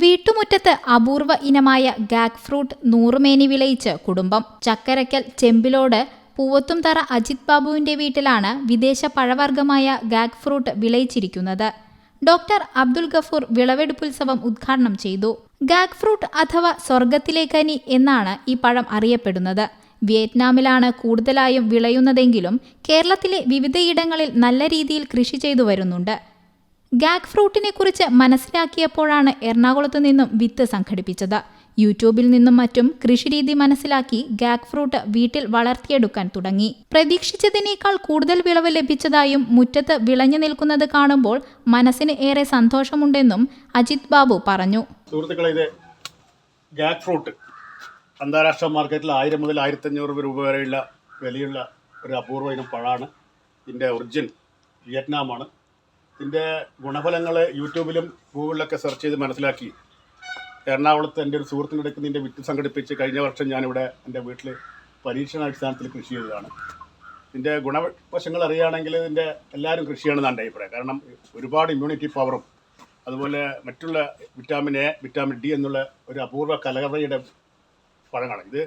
വീട്ടുമുറ്റത്ത് അപൂർവ ഇനമായ gag fruit നൂറുമേനി വിളയിച്ച് കുടുംബം. ചക്കരക്കൽ ചെമ്പിലോട് പൂവത്തുംതറ അജിത് ബാബുവിന്റെ വീട്ടിലാണ് വിദേശ പഴവർഗമായ ഗാഗ് ഫ്രൂട്ട് വിളയിച്ചിരിക്കുന്നത്. ഡോക്ടർ അബ്ദുൽ ഗഫൂർ വിളവെടുപ്പുത്സവം ഉദ്ഘാടനം ചെയ്തു. ഗാഗ് ഫ്രൂട്ട് അഥവാ സ്വർഗത്തിലെ കനി എന്നാണ് ഈ പഴം അറിയപ്പെടുന്നത്. വിയറ്റ്നാമിലാണ് കൂടുതലായും വിളയുന്നതെങ്കിലും കേരളത്തിലെ വിവിധയിടങ്ങളിൽ നല്ല രീതിയിൽ കൃഷി ചെയ്തു വരുന്നുണ്ട്. ഗാഗ് ഫ്രൂട്ടിനെ കുറിച്ച് മനസ്സിലാക്കിയപ്പോഴാണ് എറണാകുളത്ത് നിന്നും വിത്ത് സംഘടിപ്പിച്ചത്. യൂട്യൂബിൽ നിന്നും മറ്റും കൃഷിരീതി മനസ്സിലാക്കി ഗാഗ് ഫ്രൂട്ട് വീട്ടിൽ വളർത്തിയെടുക്കാൻ തുടങ്ങി. പ്രതീക്ഷിച്ചതിനേക്കാൾ കൂടുതൽ വിളവ് ലഭിച്ചതായും മുറ്റത്ത് വിളഞ്ഞു നിൽക്കുന്നത് കാണുമ്പോൾ മനസ്സിന് ഏറെ സന്തോഷമുണ്ടെന്നും അജിത് ബാബു പറഞ്ഞു. ഗാഗ് ഫ്രൂട്ട് അന്താരാഷ്ട്ര മാർക്കറ്റിൽ ആയിരം മുതൽ ആയിരത്തഞ്ഞൂറ് രൂപ വരെയുള്ള വിലയുള്ള ഒരു അപൂർവ ഇനം പഴമാണ്. ഇതിന്റെ ഒറിജിൻ വിയറ്റ്നാമാണ്. ഇതിന്റെ ഗുണഫലങ്ങൾ യൂട്യൂബിലും ഗൂഗിളിലൊക്കെ സെർച്ച് ചെയ്ത് മനസ്സിലാക്കി. എറണാകുളത്ത് എന്റെ ഒരു സുഹൃത്തിന്റെ അടുത്ത് ഇതിന്റെ വിത്ത് സംഘടിപ്പിച്ച് കഴിഞ്ഞ വർഷം ഞാനിവിടെ എന്റെ വീട്ടിൽ പരീക്ഷണാടിസ്ഥാനത്തിൽ കൃഷി ചെയ്തതാണ്. ഇതിന്റെ ഗുണവശങ്ങൾ അറിയുകയാണെങ്കിൽ ഇതിന്റെ എല്ലാവരും കൃഷിയാണെന്ന് എന്റെ അഭിപ്രായം. കാരണം ഒരുപാട് ഇമ്മ്യൂണിറ്റി പവറും അതുപോലെ മറ്റുള്ള വിറ്റാമിൻ എ വിറ്റാമിൻ ഡി എന്നുള്ള ഒരു അപൂർവ കലകറയുടെ പഴങ്ങളാണ്. ഇത്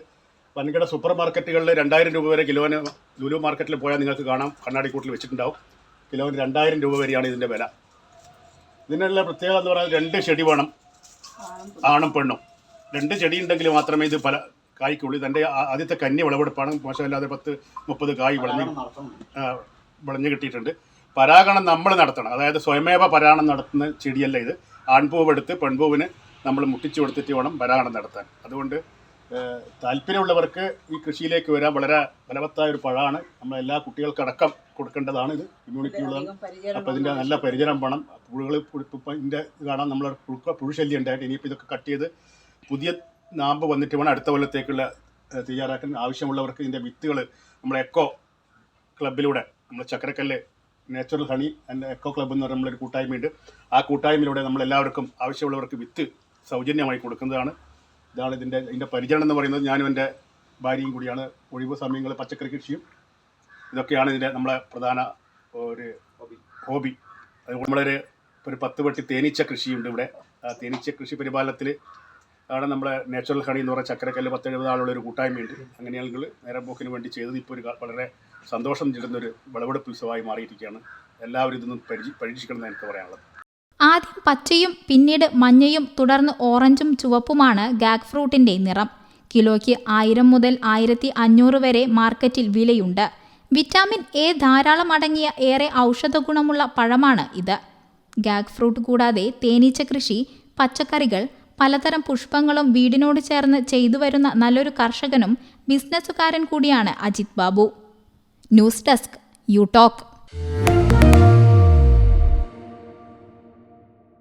വൻകിട സൂപ്പർ മാർക്കറ്റുകളിൽ രണ്ടായിരം രൂപ വരെ കിലോന് ലുലു മാർക്കറ്റിൽ പോയാൽ നിങ്ങൾക്ക് കാണാം. കണ്ണാടിക്കൂട്ടിൽ വെച്ചിട്ടുണ്ടാവും. കിലോന് രണ്ടായിരം രൂപ വരെയാണ് ഇതിന്റെ വില. ഇതിനുള്ള പ്രത്യേകത എന്ന് പറയുന്നത് രണ്ട് ചെടി വേണം. ആണും പെണ്ണും. രണ്ട് ചെടി ഉണ്ടെങ്കിൽ മാത്രമേ ഇത് പല കായ്ക്കുള്ളൂ. ഇതെന്റെ ആദ്യത്തെ കന്നി വിളവെടുപ്പാണ്. മോശമില്ലാതെ പത്ത് മുപ്പത് കായ് വിളഞ്ഞ് വിളഞ്ഞു കിട്ടിയിട്ടുണ്ട്. പരാഗണം നമ്മൾ നടത്തണം. അതായത് സ്വയമേവ പരാഗണം നടത്തുന്ന ചെടിയല്ല ഇത്. ആൺപൂവ് എടുത്ത് പെൺപൂവിന് നമ്മൾ മുട്ടിച്ചു കൊടുത്തിട്ട് വേണം പരാഗണം നടത്താൻ. അതുകൊണ്ട് താല്പര്യമുള്ളവർക്ക് ഈ കൃഷിയിലേക്ക് വരാൻ വളരെ ഫലവത്തായ ഒരു പഴമാണ്. നമ്മൾ എല്ലാ കുട്ടികൾക്കടക്കം കൊടുക്കേണ്ടതാണ് ഇത്. ഇമ്മ്യൂണിറ്റി ഉള്ളതാണ്. അപ്പോൾ ഇതിന്റെ നല്ല പരിചരണം വേണം. പുഴുകൾ ഇപ്പം ഇതിന്റെ ഇത് കാണാൻ നമ്മൾ പുഴുക്ക പുഴുശല്യം ഉണ്ടായിട്ട് ഇനിയിപ്പോൾ ഇതൊക്കെ കട്ട് ചെയ്ത് പുതിയ നാമ്പ് വന്നിട്ട് വേണം അടുത്ത കൊല്ലത്തേക്കുള്ള തയ്യാറാക്കാൻ ആവശ്യമുള്ളവർക്ക് ഇതിന്റെ വിത്തുകൾ നമ്മൾ എക്കോ ക്ലബിലൂടെ നമ്മൾ Chakkarakkal natural honey and eco club എന്ന് പറയുന്ന നമ്മളൊരു കൂട്ടായ്മയുണ്ട്. ആ കൂട്ടായ്മയിലൂടെ നമ്മൾ എല്ലാവർക്കും ആവശ്യമുള്ളവർക്ക് വിത്ത് സൗജന്യമായി കൊടുക്കുന്നതാണ്. ഇതാണ് ഇതിന്റെ ഇതിന്റെ പരിചരണം എന്ന് പറയുന്നത് ഞാനും എന്റെ ഭാര്യയും കൂടിയാണ്. ഒഴിവ് സമയങ്ങൾ പച്ചക്കറി കൃഷിയും ഇതൊക്കെയാണ് ഇതിന്റെ നമ്മളെ പ്രധാന ഒരു ഹോബി അതുകൊണ്ട് നമ്മളൊരു ഒരു പത്ത് വെട്ടി തേനീച്ച കൃഷിയുണ്ട് ഇവിടെ. ആ തേനീച്ച കൃഷി പരിപാലനത്തിൽ ആണ് നമ്മുടെ നാച്ചുറൽ ഹണി എന്ന് പറയുന്ന ചക്കരക്കല്ല് പത്തെഴുപത് ആളുള്ള ഒരു കൂട്ടായ്മയുണ്ട്. അങ്ങനെയാണെങ്കിൽ നേരം പോക്കിന് വേണ്ടി ചെയ്തത് ഇപ്പോൾ ഒരു വളരെ സന്തോഷം തരുന്ന ഒരു വിളവെടുപ്പ് ഉത്സവമായി മാറിയിരിക്കുകയാണ്. എല്ലാവരും ഇതൊന്നും പരിചി പരീക്ഷിക്കണം എന്ന് എനിക്ക് പറയാനുള്ളത്. ആദ്യം പച്ചയും പിന്നീട് മഞ്ഞയും തുടർന്ന് ഓറഞ്ചും ചുവപ്പുമാണ് ഗാഗ് ഫ്രൂട്ടിന്റെ നിറം. കിലോയ്ക്ക് ആയിരം മുതൽ ആയിരത്തി അഞ്ഞൂറ് വരെ മാർക്കറ്റിൽ വിലയുണ്ട്. വിറ്റാമിൻ എ ധാരാളം അടങ്ങിയ ഏറെ ഔഷധ ഗുണമുള്ള പഴമാണ് ഇത്. ഗാഗ് ഫ്രൂട്ട് കൂടാതെ തേനീച്ച കൃഷി പച്ചക്കറികൾ പലതരം പുഷ്പങ്ങളും വീടിനോട് ചേർന്ന് ചെയ്തു വരുന്ന നല്ലൊരു കർഷകനും ബിസിനസ്സുകാരൻ കൂടിയാണ് Ajith Babu. News desk U talk